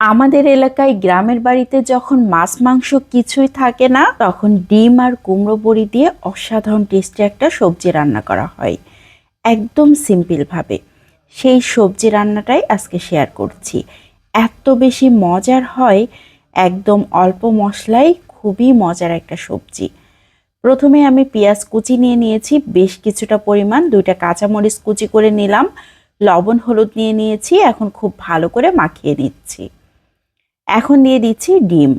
আমাদের এলাকায় গ্রামের বাড়িতে যখন মাছ, মাংস কিছুই থাকে না, তখন ডিম আর কুমড়ো বড়ি দিয়ে অসাধারণ টেস্টি একটা সবজি রান্না করা হয়। একদম সিম্পলভাবে সেই সবজি রান্নাটাই আজকে শেয়ার করছি। এত বেশি মজার হয়, একদম অল্প মশলায় খুবই মজার একটা সবজি। প্রথমে আমি পেঁয়াজ কুচি নিয়ে নিয়েছি, বেশ কিছুটা পরিমাণ, দুইটা কাঁচামরিচ কুচি করে নিলাম, লবণ, হলুদ নিয়ে নিয়েছি, এখন খুব ভালো করে মাখিয়ে নিচ্ছি। এখন দিয়ে দিচ্ছি ডিম।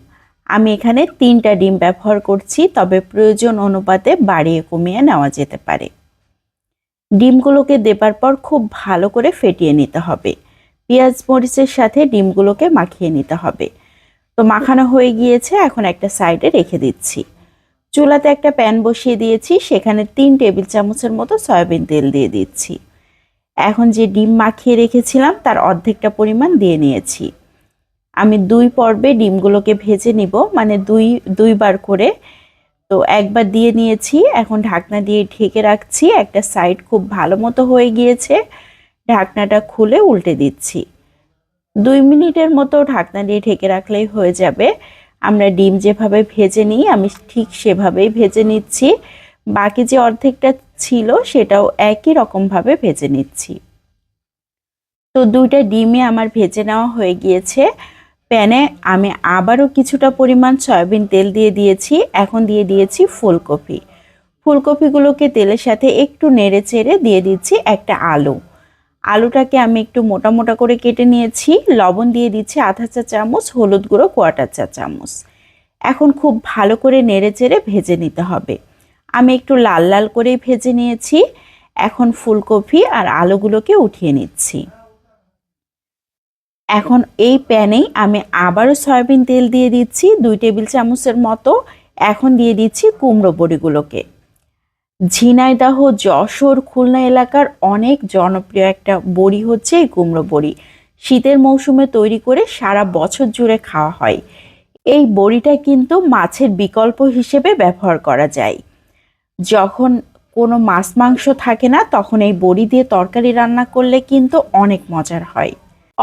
আমি এখানে তিনটা ডিম ব্যবহার করছি, তবে প্রয়োজন অনুপাতে বাড়িয়ে কমিয়ে নেওয়া যেতে পারে। ডিমগুলোকে দেবার পর খুব ভালো করে ফেটিয়ে নিতে হবে। পেঁয়াজ মরিচের সাথে ডিমগুলোকে মাখিয়ে নিতে হবে। তো মাখানো হয়ে গিয়েছে, এখন একটা সাইডে রেখে দিচ্ছি। চুলাতে একটা প্যান বসিয়ে দিয়েছি, সেখানে তিন টেবিল চামচের মতো সয়াবিন তেল দিয়ে দিচ্ছি। এখন যে ডিম মাখিয়ে রেখেছিলাম, তার অর্ধেকটা পরিমাণ দিয়ে নিয়েছি। আমি দুই পর্বে ডিমগুলোকে ভেজে নিব মানে দুই, দুইবার করে। তো একবার দিয়ে নিয়েছি, এখন ঢাকনা দিয়ে ঢেকে রাখছি। একটা সাইড খুব ভালো মতো হয়ে গিয়েছে, ঢাকনাটা খুলে উল্টে দিচ্ছি। দুই মিনিটের মতো ঢাকনা দিয়ে ঢেকে রাখলেই হয়ে যাবে। আমরা ডিম যেভাবে ভেজে নিই, আমি ঠিক সেভাবেই ভেজে নিচ্ছি। বাকি যে অর্ধেকটা ছিল, সেটাও একই রকমভাবে ভেজে নিচ্ছি। তো দুইটা ডিমে আমার ভেজে নেওয়া হয়ে গিয়েছে। প্যানে আমি আবারও কিছুটা পরিমাণ সয়াবিন তেল দিয়ে দিয়েছি। এখন দিয়ে দিয়েছি ফুলকপি। ফুলকপিগুলোকে তেলের সাথে একটু নেড়ে চেড়ে দিয়ে দিচ্ছি একটা আলু। আলুটাকে আমি একটু মোটা মোটা করে কেটে নিয়েছি। লবণ দিয়ে দিচ্ছি আধা চা চামচ, হলুদ গুঁড়ো কোয়াটার চা চামচ। এখন খুব ভালো করে নেড়ে চেড়ে ভেজে নিতে হবে। আমি একটু লাল লাল করেই ভেজে নিয়েছি। এখন ফুলকপি আর আলুগুলোকে উঠিয়ে নিচ্ছি। এখন এই প্যানেই আমি আবারও সয়াবিন তেল দিয়ে দিচ্ছি দুই টেবিল চামচের মতো। এখন দিয়ে দিচ্ছি কুমড়ো বড়িগুলোকে। ঝিনাইদাহ, যশোর, খুলনা এলাকার অনেক জনপ্রিয় একটা বড়ি হচ্ছে এই কুমড়ো বড়ি। শীতের মৌসুমে তৈরি করে সারা বছর জুড়ে খাওয়া হয়। এই বড়িটা কিন্তু মাছের বিকল্প হিসেবে ব্যবহার করা যায়। যখন কোনো মাছ মাংস থাকে না, তখন এই বড়ি দিয়ে তরকারি রান্না করলে কিন্তু অনেক মজার হয়।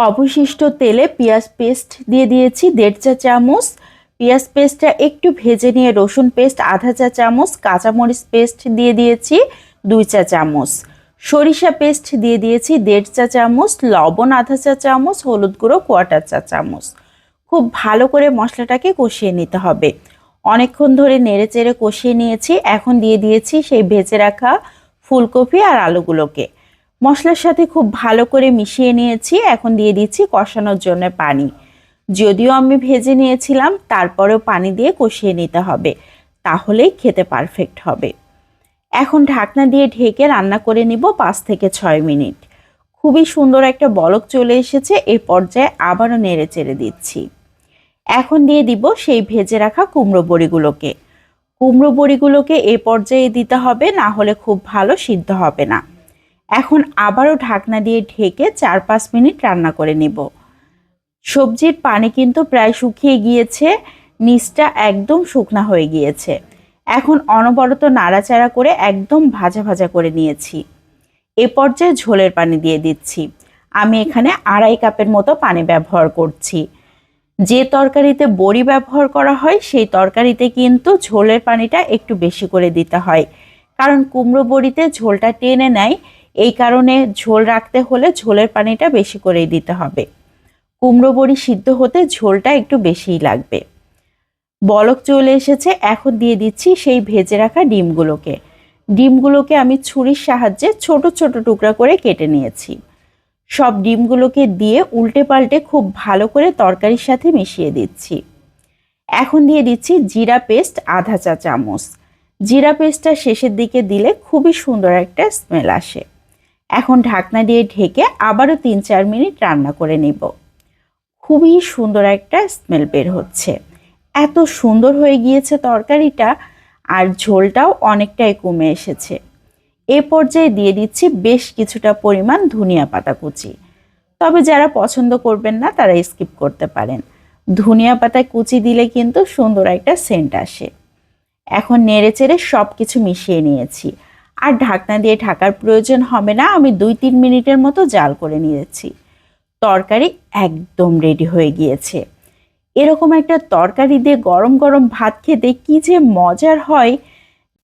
অবশিষ্ট তেলে পেঁয়াজ পেস্ট দিয়ে দিয়েছি দেড় চা চামচ। পেঁয়াজ পেস্টটা একটু ভেজে নিয়ে রসুন পেস্ট আধা চা চামচ, কাঁচামরিচ পেস্ট দিয়ে দিয়েছি দুই চা চামচ। সরিষা পেস্ট দিয়ে দিয়েছি দেড় চা চামচ, লবণ আধা চা চামচ, হলুদ গুঁড়ো কোয়াটার চা চামচ। খুব ভালো করে মশলাটাকে কষিয়ে নিতে হবে। অনেকক্ষণ ধরে নেড়ে চেড়ে কষিয়ে নিয়েছি, এখন দিয়ে দিয়েছি সেই ভেজে রাখা ফুলকপি আর আলুগুলোকে। মশলার সাথে খুব ভালো করে মিশিয়ে নিয়েছি। এখন দিয়ে দিচ্ছি কষানোর জন্য পানি। যদিও আমি ভেজে নিয়েছিলাম, তারপরেও পানি দিয়ে কষিয়ে নিতে হবে। তাহলেই খেতে পারফেক্ট হবে। এখন ঢাকনা দিয়ে ঢেকে রান্না করে নিব পাঁচ থেকে ছয় মিনিট। খুবই সুন্দর একটা বলক চলে এসেছে এই পর্যায়ে আবারও নেড়ে চেড়ে দিচ্ছি। এখন দিয়ে দিব সেই ভেজে রাখা কুমড়ো বড়িগুলোকে। কুমড়ো বড়িগুলোকে এ পর্যায়ে দিতে হবে, না হলে খুব ভালো সিদ্ধ হবে না। এখন আবারও ঢাকনা দিয়ে ঢেকে চার পাঁচ মিনিট রান্না করে নেব। সবজির পানি কিন্তু প্রায় শুকিয়ে গিয়েছে, নিচটা একদম শুকনা হয়ে গিয়েছে। এখন অনবরত নাড়াচাড়া করে একদম ভাজা ভাজা করে নিয়েছি। এ পর্যায়ে ঝোলের পানি দিয়ে দিচ্ছি। আমি এখানে আড়াই কাপের মতো পানি ব্যবহার করছি। যে তরকারিতে বড়ি ব্যবহার করা হয়, সেই তরকারিতে কিন্তু ঝোলের পানিটা একটু বেশি করে দিতে হয়। কারণ কুমড়ো বড়িতে ঝোলটা টেনে নেয় এই কারণে ঝোল রাখতে হলে ঝোলের পানিটা বেশি করেই দিতে হবে। কুমড়ো বড়ি সিদ্ধ হতে ঝোলটা একটু বেশিই লাগবে। বলক চলে এসেছে, এখন দিয়ে দিচ্ছি সেই ভেজে রাখা ডিমগুলোকে। ডিমগুলোকে আমি ছুরির সাহায্যে ছোট ছোট টুকরা করে কেটে নিয়েছি। সব ডিমগুলোকে দিয়ে উল্টে পাল্টে খুব ভালো করে তরকারির সাথে মিশিয়ে দিচ্ছি। এখন দিয়ে দিচ্ছি জিরা পেস্ট আধা চা চামচ। জিরা পেস্টটা শেষের দিকে দিলে খুবই সুন্দর একটা স্মেল আসে। এখন ঢাকনা দিয়ে ঢেকে আবারও তিন চার মিনিট রান্না করে নিব। খুবই সুন্দর একটা স্মেল বের হচ্ছে। এত সুন্দর হয়ে গিয়েছে তরকারিটা আর ঝোলটাও অনেকটাই কমে এসেছে। এ পর্যায়ে দিয়ে দিচ্ছি বেশ কিছুটা পরিমাণ ধনিয়া পাতা কুচি। তবে যারা পছন্দ করবেন না, তারা স্কিপ করতে পারেন। ধনিয়া পাতায় কুচি দিলে কিন্তু সুন্দর একটা সেন্ট আসে। এখন নেড়ে চেড়ে সব কিছু মিশিয়ে নিয়েছি। আর ঢাকনা দিয়ে ঢাকার প্রয়োজন হবে না, আমি দুই তিন মিনিটের মতো জাল করে নিয়েছি। তরকারি একদম রেডি হয়ে গিয়েছে। এরকম একটা তরকারি দিয়ে গরম গরম ভাত খেতে কি যে মজার হয়।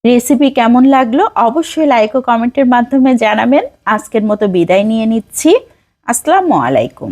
রেসিপি কেমন লাগল অবশ্যই লাইক ও কমেন্টের মাধ্যমে জানাবেন। আজকের মতো বিদায় নিয়ে নিচ্ছি। আসসালামু আলাইকুম।